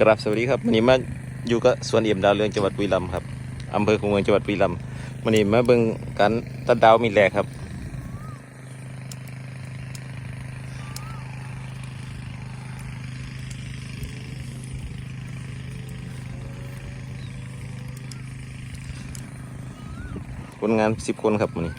กราบสวัสดีครับวันนี้มาอยู่กับสวนเอี่ยมดาวเรืองจังหวัดบุรีรัมย์ครับอำเภอคูเมืองจังหวัดบุรีรัมย์วันนี้มาเบิ่งการตัดดาวมีแหลกครับ คนงานสิบคนครับวันนี้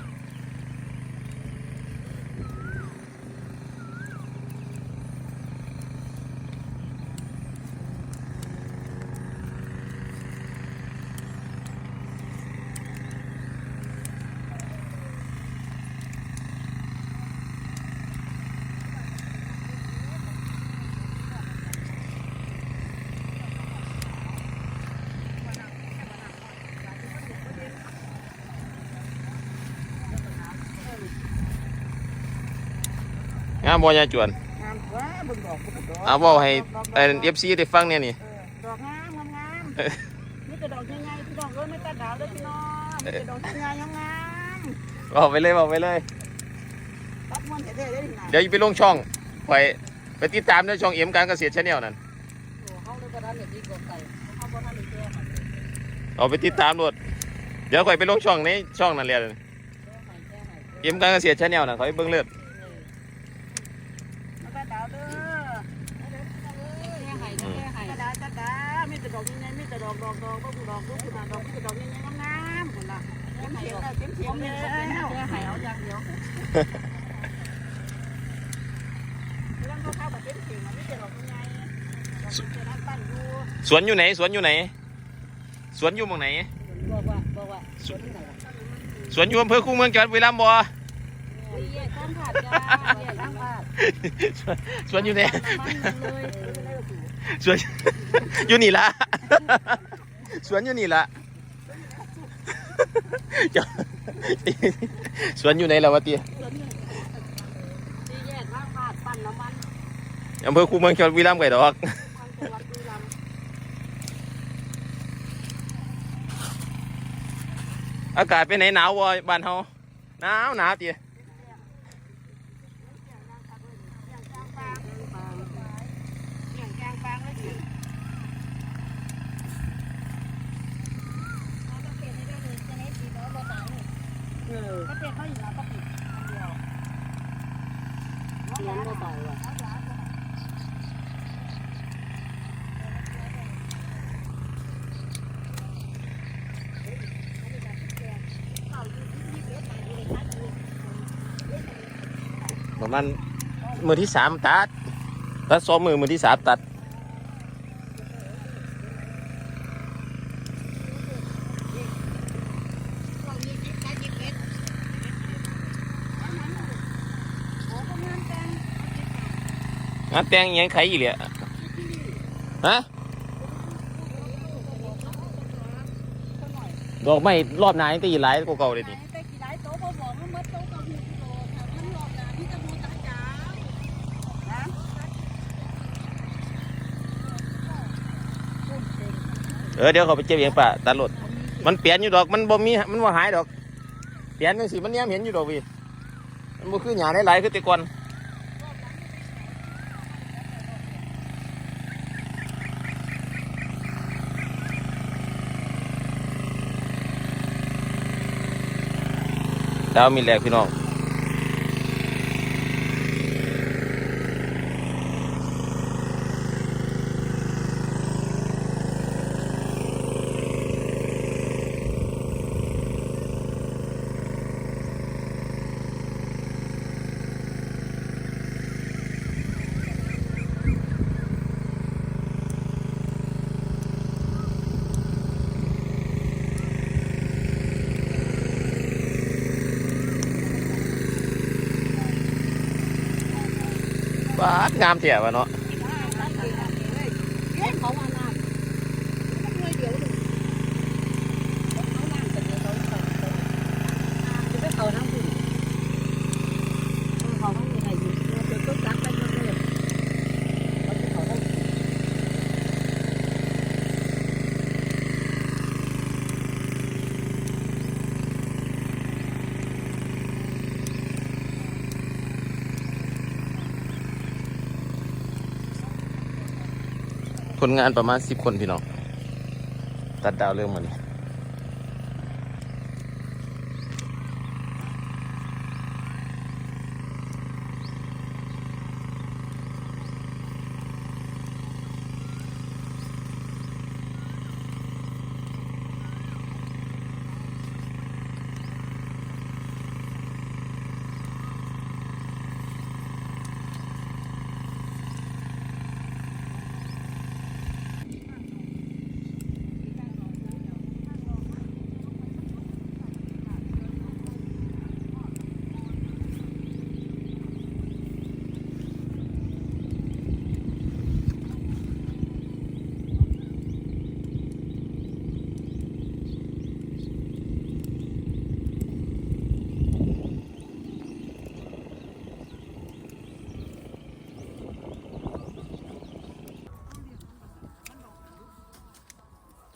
งามบ่ยายจวนงามว้าเบิ่งดอกพุ่นดอกเอาบอกให้เอฟซีได้ฟังเนี่ยนี่ เออดอกงามงามงามนี่แต่ดอกใหญ่ๆพี่น้องเอ้ยไม่ตัดดาวเลยพี่น้องมีแต่ดอกใหญ่ๆงามบอกไปเลยบอกไปเลยๆตัดมันเท่ๆได้ที่ไหนเดี๋ยวไปลงช่องไปไปติดตามในช่องเอ็มการเกษตรชาแนลนั่นโอ้เฮาเลยบ่ทันได้ดีกว่าไก่เฮาบ่ทันได้แก้มันเอาไปติดตามด้วยเดี๋ยวค่อยไปลงช่องในช่องนั่นแหละแก้ให้แก้ให้เอ็มการเกษตรชาแนลนั่นค่อยเบิ่งเลือด มาตัดดาวเด้อแก้ให้แก้ให้ตัดามีแต่ดอกใหญ่ๆมีแต่ดอกดอกดอกบ่ดูดอกดูคือดอกมีแต่ดอกใหญ่ๆงามๆพุ่นล่ะเต็มเสียงแล้วเต็มเสียงแล้วแก้ให้เอาอย่างเดียวเรื่องเข้าแบบเต็มเขียงมันมีแต่ดอกใหญ่ๆดอกใหญ่ๆปั้นอยู่สวนอยู่ไหนสวนอยู่ไหน สวนอยู่หมองไหน บอกว่าบอกว่าสวนที่ไหนล่ะสวนอยู่อำเภอคูเมืองจังหวัดบุรีรัมย์บ่แยกข้งขาดจ้าแยกข้งขาดสวนสวนอยู่ไหนมันเลย สวนอยู่นี่ละสวนอยู่นี่ละเจ้าสวนอยู่ไหนแล้ววะเตียสวนนี่ที่แยกข้างขาดปั้นน้ำมันอำเภอคูเมืองจังหวัดบุรีรัมย์ไก่ดอกทางจังหวัดบุรีรัมย์อากาศเป็นไหนหนาววะบ้านเฮาหนาวหนาวเตีย อย่างกลางปางอย่างกลางปางเลยดิเออก็เจ็บเขาอยู่แล้วก็ปิดอันเดียวเลี้ยงเบาๆอะ ประมาณมือที่สามตัดตัดสอมมือมือที่สามตัด งานแตงยังไขอีเหลี่ยฮะดอกไม้รอบหนายังตีหลายกว่าเก่าเลยดิแต่กี่หลายโต๊ะพอบอกว่ามัดโต๊ะกับหูโตค่ะมันหลอกนะพี่จะมูตาจ๋านะเออเดี๋ยวเขาไปเจ็บเองป่ะตัดรถมันเปลี่ยนอยู่ดอกมันบ่มีมันบ่หายดอก เปลี่ยนจังสิมันแย้มเห็นอยู่ดอกพี่มันบ่คือหยาได้หลายคือแต่ก่อน ดาวมีแหลกพี่น้อง บาดงามเถี่ยวะเนาะ เฮ้ยเขาว่าน้ำมันเลยเดี๋ยวหนึ่งเขาน้ำแต่เดี๋ยวเขาเขาจะไปเขาน้ำคุณเขาไม่มีอะไรอยู่เดี๋ยวต้องจับไปหมดเลยเขาจะเขาได้ ด คนงานประมาณสิบคนพี่น้อง ตัดดาวเรื่องมานี่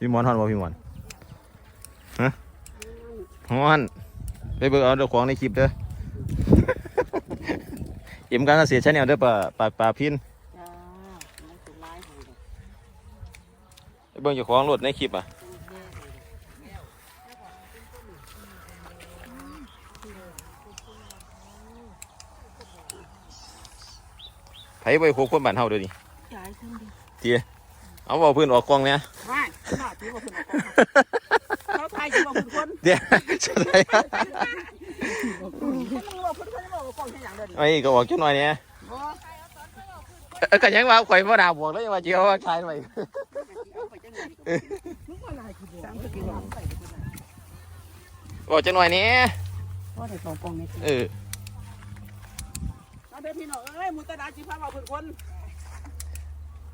พี่มอนฮอนบ่พี่มอนฮะฮอนไปเบิกเอาเดี๋ยวของในคลิปเด้ออิ่มการเกษตรชาแนลเด้อป่าป่าป่าพินจ้ามันสุดร้ายเลยไปเบิ่งเจ้าของรถในคลิปอะไผไปโคกคนบ้านเฮาเดี๋ยวนี้จ่ายขึ้นดิเตี้ยเอาบ่เพื้นออกกล้องเนี่ย ไม่ขาที่ว่าคุณเขาทายอยู่ว่าคุณคนเดี๋ยวจะได้คนนึงว่าคุณคนบอกว่าคนแค่อย่างเดียวไอ้ก็ออกจังหน่อยเนี่ยบ่เอ้ยก็ยังว่าข่อยบ่ด่าบวกแล้วยังว่าเจียวว่าคลายไปมึงว่าอะไรคือบ่สามสิบอกจังหน่อยเนี่ยเพราะได้สองกล่องนี่เออเอาเด้อพี่น้องเอ้ยมุตดาจีพาว่าคุณคน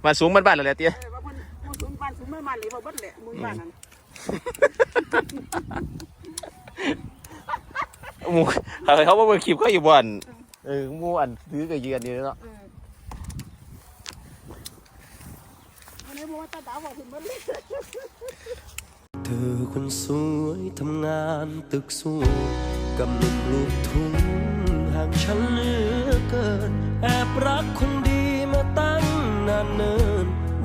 มาสูงบ้านๆแล้วแหละเตี้ยเออว่าเพิ่นานสูงเมื่อมันหรือว่าเบิดแหละมุนบ้านนั้นหมูเขาเขาบ่เบิ่งคลิปเขาอยู่บ่อนเออหมูอันซื้อก็ยืนอยู่เนาะเออวันนี้บอกว่าตาดาบอกคุณเบิดเลยเธอคนสวยทำงานตึกสูงกับหนุ่มลูกทุ่งห่างฉันเหลือเกิน แอบรักคนดีมาตั้งนานเนิน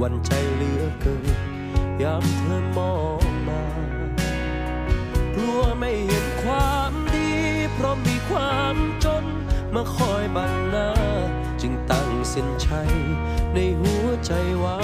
วันใจเหลือเกินยามเธอมองมากลัวไม่เห็นความดี เพราะมีความจนมาคอยบังหน้า จึงตั้งเส้นชัยในหัวใจว่า